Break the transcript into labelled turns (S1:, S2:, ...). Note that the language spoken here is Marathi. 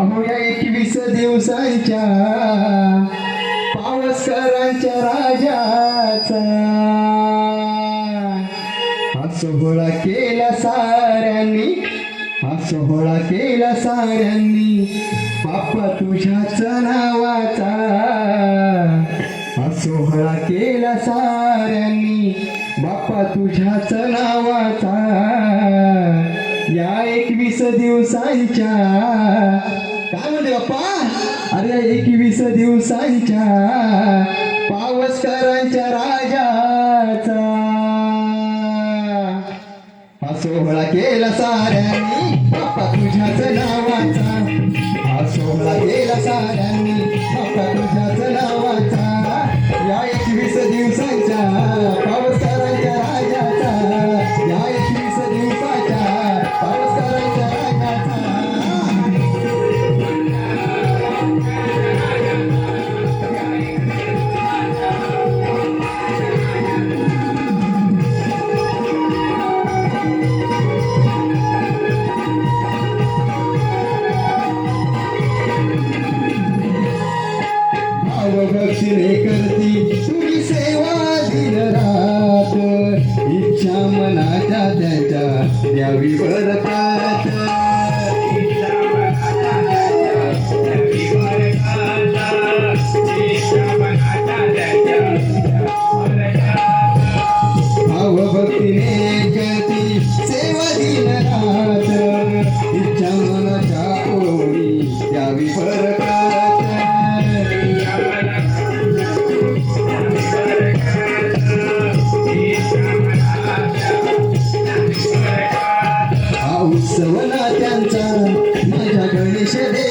S1: अहो एकवीस दिवसांच्या पावसकरांच्या राजाचा. सोहळा केला साऱ्यांनी हा सोहळा केला साऱ्यांनी. बाप्पा तुझ्याच नावाचा हा सोहळा केला साऱ्यांनी. बाप्पा तुझ्याच नावाचा या एकवीस दिवसांच्या काय म्हणते बाप्पा? अरे एकवीस दिवसांच्या पावसकरांच्या राजाचा. हा सोहळा केला साऱ्यांनी बाप्पा तुझ्याच नावाचा. हा सोहळा केला साऱ्यांनी बाप्पा त्याच्या द्यावी भक्तीने गती सेवा दिन रात इच्छा 赞赞，卖条给你的。